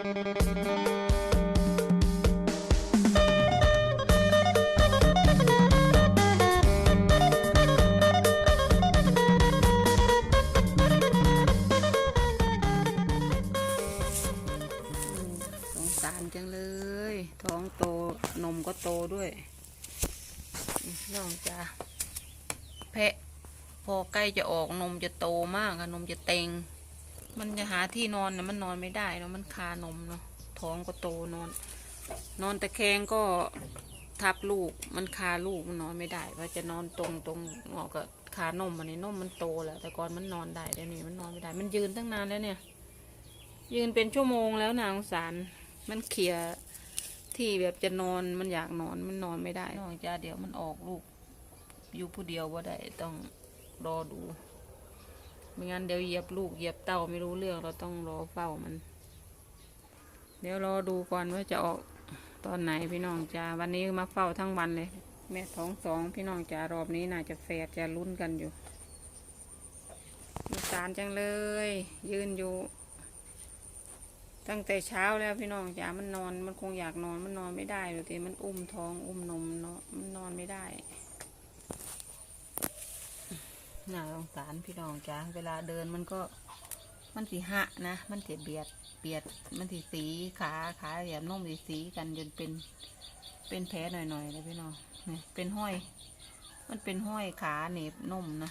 สงสารจังเลย ท้องโต นมก็โตด้วย น้องจ้าแพะพอใกล้จะออกนมจะโตมากอะนมจะเต็ง มันจะหาที่นอนเนี่ยมันนอนไม่ได้เนาะมันคานมเนาะท้องก็โตนอน นอนตะแคงก็ทับลูก มันคาลูกมันนอนไม่ได้ ว่าจะนอนตรงตรงงอกกับคานมมันนี่นมมันโตแล้ว แต่ก่อนมันนอนได้เดี๋ยวนี้มันนอนไม่ได้ มันยืนตั้งนานแล้วเนี่ย ยืนเป็นชั่วโมงแล้วนางสารมันเขี่ยที่แบบจะนอนมันอยากนอนมันนอนไม่ได้นองจ้าเดี๋ยวมันออกลูกอยู่ผู้เดียวว่าได้ต้องรอดู ไม่งั้นเดี๋ยวเหยียบลูกเหยียบเต้าไม่รู้เรื่องเราต้องรอเฝ้ามัน เดี๋ยวรอดูก่อนว่าจะออกตอนไหนพี่น้องจ้าวันนี้มาเฝ้าทั้งวันเลย แม่ท้องสองพี่น้องจ้ารอบนี้น่าจะแฝดจะลุ้นกันอยู่สงสารจังเลย ยืนอยู่ ตั้งแต่เช้าแล้วพี่น้องจ๋ามันนอน มันคงอยากนอนมันนอนไม่ได้เลยทีมันอุ้มท้องอุ้มนมเนาะมันนอนไม่ได้ น่าสงสารพี่น้องจ๋าเวลาเดินมันก็มันสีหะนะ มันสีเบียดเบียดมันสีสีขาขาแหลมนมสีสีกันจนเป็นเป็นแผลหน่อยๆเลยพี่น้องนี่เป็นห้อย มันเป็นห้อยขาเหน็บนุ่มนะ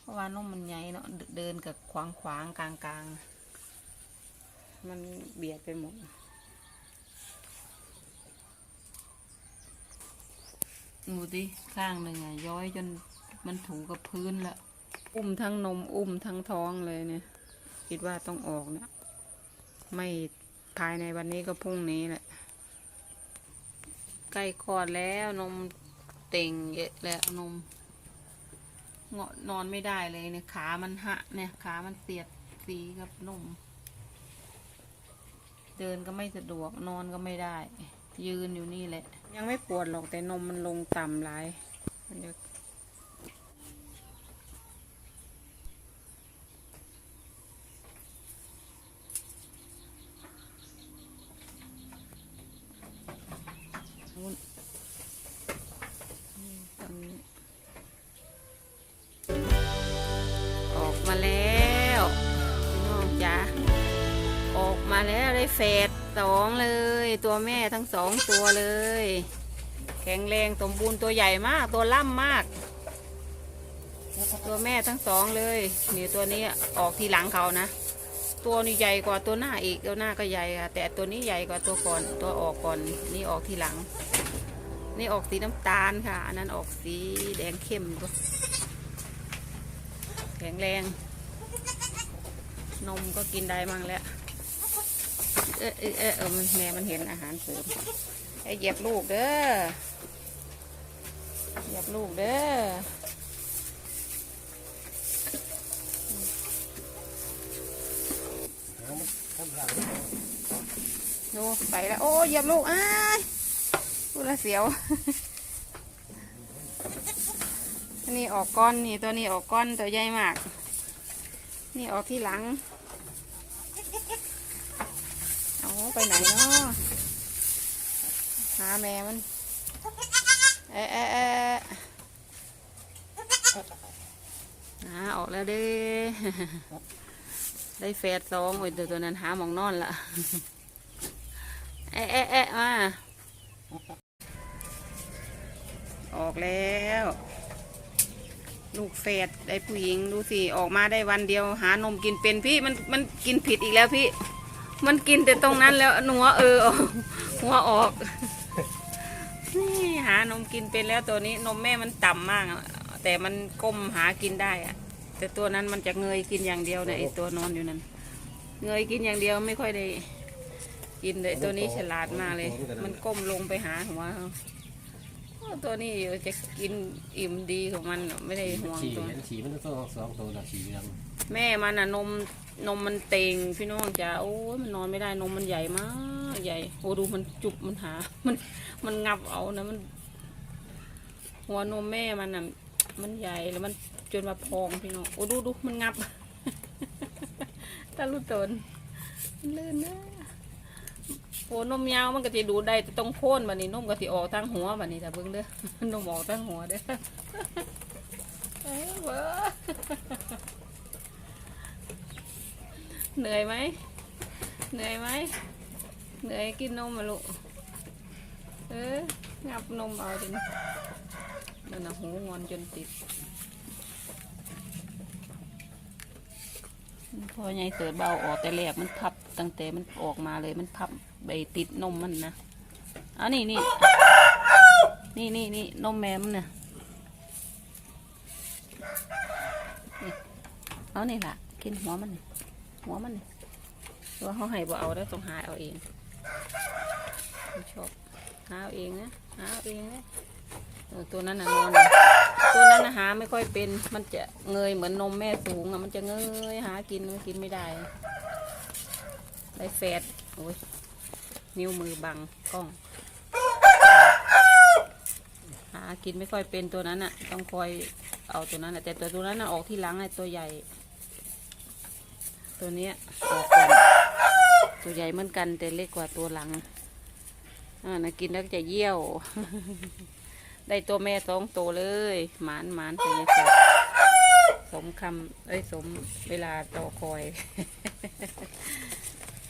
เพราะว่านุ่มมันใหญ่เนาะเดินกับขวางขวางๆกลางกลางๆมันเบียดไปหมดดูดิข้างหนึ่งอะย้อยจน มันถูกับพื้นละ อุ้มทั้งนมอุ้มทั้งท้องเลยเนี่ย คิดว่าต้องออกเนี่ยไม่ภายในวันนี้ก็พรุ่งนี้แหละ ใกล้คลอดแล้วนมเต่งเยอะแล้วนมเงาะนอนไม่ได้เลยเนี่ยขามันหะเนี่ยขามันเสียดสีกับนม เดินก็ไม่สะดวกนอนก็ไม่ได้ ยืนอยู่นี่แหละ ยังไม่ปวดหรอกแต่นมมันลงต่ำหลายมันจะ เฟสสองเลย ตัวแม่ทั้งสองตัวเลย แข็งแรงสมบูรณ์ตัวใหญ่มาก ตัวล่ำมาก ตัวแม่ทั้งสองเลยนี่ตัวนี้ออกทีหลังเขานะ ตัวนี้ใหญ่กว่าตัวหน้าอีกตัวหน้าก็ใหญ่ค่ะแต่ตัวนี้ใหญ่กว่าตัวก่อนตัวออกก่อนนี่ออกทีหลัง นี่ออกสีน้ำตาลค่ะอันนั้นออกสีแดงเข้มแข็งแรง นมก็กินได้มั่งแล้ว เออเออเออเออมันแม่มันเห็นอาหารเสริมไอ้เหยียบลูกเด้อเหยียบลูกเด้อดูไปแล้ว โอ้เหยียบลูกอ้ายพูดละเสียวอันนี้ออกก้อนนี่ตัวนี้ออกก้อนตัวใหญ่มาก นี่ออกที่หลัง เอา ไปไหนเนาะหาแม่มัน เอะเอะอะหาออกแล้วเด้ได้แฟดสองโอ้ยตัวตัวนั้นหาหมองนอนละเอะเอะเอะมา ออกแล้ว ลูกแฝดได้ผู้หญิงดูสิ ออกมาได้วันเดียว หานมกินเป็นพี่มันมันกินผิดอีกแล้วพี่ มันกินแต่ตรงนั้นแล้วหนัวเออออกหัวออก นี่หานมกินเป็นแล้วตัวนี้นมแม่มันต่ำมากอะแต่มันก้มหากินได้อะแต่ตัวนั้นมันจะเงยกินอย่างเดียวเนี่ยไอตัวนอนอยู่นั้น เงยกินอย่างเดียวไม่ค่อยได้ กินเลยตัวนี้ฉลาดมากเลย มันก้มลงไปหาหัวเขาโอ้ตัวนี้จะกินอิ่มดีของมันไม่ได้ห่วงฉี่ตัวมันฉี่มันต้องสองสองตัวละฉี่เหลือง แม่มันอะนมนมมันเต่งพี่น้องจ๋าโอ้ยมันนอนไม่ได้นมมันใหญ่มากใหญ่โอ้ดูมันจุบมันหา มันมันงับเอานะมัน หัวนมแม่มันอะมันใหญ่แล้วมันจนมาพองพี่น้องโอ้ดูดูมันงับตาลูกตนมันลื่นนะโอ้นมยาวมันก็จะดูได้แต่ตรงโคนบันนี้นมก็จะออกทางหัวบันนี้แต่เบิ่งเด้อนมออกทางหัวเด้อเอ้ยเว้อ เหนื่อยไหม เหนื่อยไหม เหนื่อยกินนมมาลูก เออ งับนมเอาดินั่นนะหูงอนจนติด พอไงเสือเบาออกแต่แรกมันพับ ตั้งแต่มันออกมาเลยมันพับใบติดนมมันนะอันนี้นี่นี่นี่นี่นมแม่มันเนี่ยเอานี่ล่ะกินหัวมันนี่ หัวมันนี่ตัวเขาให้บ่เอาได้วต้องหาเอาเองชอบหาเอาเองนะหาเอาเองนะตัวนั้นน่ะนอนตัวนั้นนะหาไม่ค่อยเป็นมันจะเงยเหมือนนมแม่สูงอะมันจะเงยหากินมันกินไม่ได้ได้แฟดโอ้ยนิ้วมือบังกล้อง หากินไม่ค่อยเป็นตัวนั้นอะ ต้องคอยเอาตัวนั้นอะแต่ตัวตัวนั้นอะออกที่หลังไอ้ตัวใหญ่ ตัวเนี้ยออกก่อนตัวใหญ่เหมือนกันแต่เล็กกว่าตัวหลังอ่านะกินแล้วจะเยี่ยว ได้ตัวแม่สองตัวเลยหมานหมานไปเลยสมคำเอ้ยสมเวลารอคอย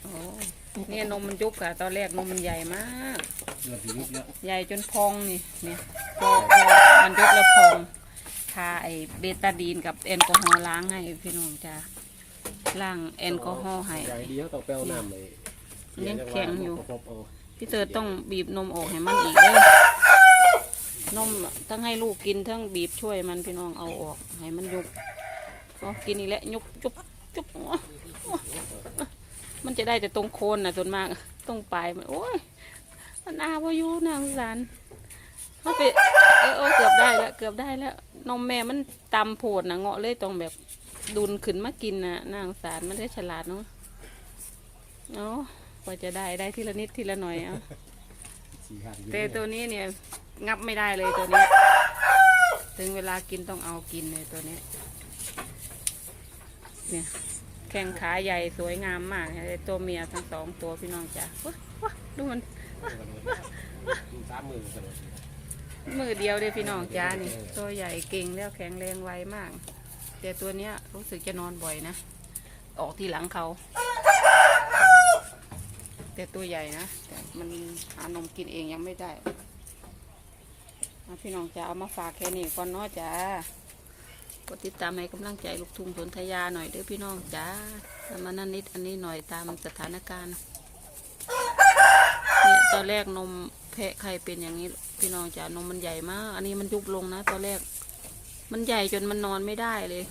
โอ้เนี่ยนมมันยุบค่ะตอนแรกนมมันใหญ่มากใหญ่จนพองนี่เนี่ยพอมันยุบแล้วพองทาไอเบตาดีนกับแอลกอฮอล์ล้างให้พี่น้องจ้า ล้างแอลกอฮอล์ให้ใหญ่ดีเขาต้องแป้วน้ำเลยเน้นแข็งอยู่ พี่เตอต้องบีบนมออกให้มันอีกเด้อนมทั้งให้ลูกกินทั้งบีบช่วยมันพี่น้องเอาออกให้มันยุบก็กินอีกแล้วยุบจุบจุบมันจะได้แต่ตรงโคนนะส่วนมากตรงปลายมันโอ้ยมันอาพายุนางสารเขาไปเออเกือบได้แล้วเกือบได้แล้วนมแม่มันตำโผดนะเงาะเลยต้องแบบ ดุนขึ้นมากินนะนางสารมันได้ฉลาดเนาะเนาะกว่าจะได้ได้ทีละนิดทีละหน่อยเอาสี่ห้าแต่ตัวนี้เนี่ย งับไม่ได้เลยตัวเนี้ยถึงเวลากินต้องเอากินเลยตัวเนี้ยเนี่ย แข้งขาใหญ่สวยงามมากไอ้ตัวเมียทั้งสองตัวพี่น้องจ้ะว้าว้าดูมันสามมือกันเลยมือเดียวเลยพี่น้องจ้านี่ ตัวใหญ่เก่งแล้วแข็งแรงไวมาก แต่ตัวเนี้ยรู้สึกจะนอนบ่อยนะ ออกทีหลังเขา แต่ตัวใหญ่นะ แต่มันหานมกินเองยังไม่ได้พี่น้องจะเอามาฝากแค่นี้ก่อนเนาะจ้ากดติดตามให้กำลังใจลูกทุ่งสนธยาหน่อยเด้อพี่น้องจ้าทำมานั่นนิดอันนี้หน่อยตามสถานการณ์เนี่ยตอนแรกนมแพะใครเป็นอย่างนี้ พี่น้องจ้านมมันใหญ่มาก อันนี้มันยุบลงนะตอนแรก มันใหญ่จนมันนอนไม่ได้เลย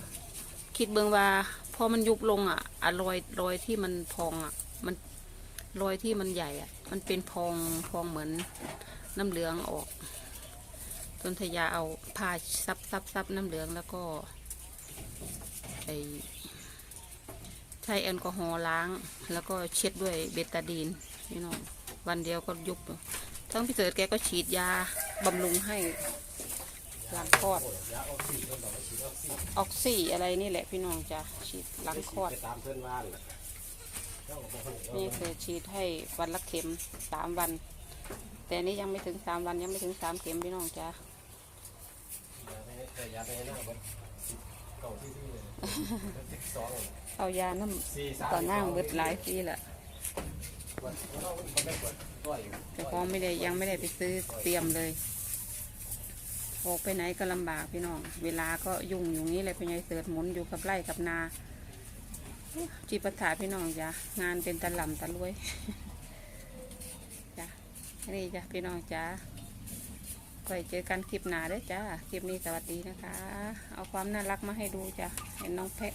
คิดเบิ่งว่าพอมันยุบลงอะอะรอยรอยที่มันพองอะ มันรอยที่มันใหญ่อะ มันเป็นพองพองเหมือนน้ำเหลืองออกจนทยาเอาผ้าซับซับซับน้ำเหลืองแล้วก็ไอใช้แอลกอฮอล์ล้าง แล้วก็เช็ดด้วยเบตาดีนนี่น้องวันเดียวก็ยุบทั้งพี่เสริฐแกก็ฉีดยาบำรุงให้ หลังคลอด ออกซี่อะไรนี่แหละพี่น้องจ้ะฉีดหลังคลอด ตามเพื่อนบ้านนี่คือฉีดให้วันละเข็มสามวัน แต่นี่ยังไม่ถึงสามวันยังไม่ถึงสามเข็มพี่น้องจ้ะยาเอายาน้ำต่อหน้าเบิดหลายปีละแต่พอไม่ได้ยังไม่ได้ไปซื้อเตรียมเลย ออกไปไหนก็ลำบากพี่น้อง เวลาก็ยุ่งอยู่นี้เลยเป็นไงเสิร์ชหมุนอยู่กับไร่กับนาจีประถาพี่น้องจ้ะงานเป็นตะล่ำตะรวยจ้ะนี่จ้ะพี่น้องจ้ะไว้เจอกันคลิปหนาด้อจ้าคลิปนี้สวัสดีนะคะ เอาความน่ารักมาให้ดูจ้ะเห็นน้องแพะ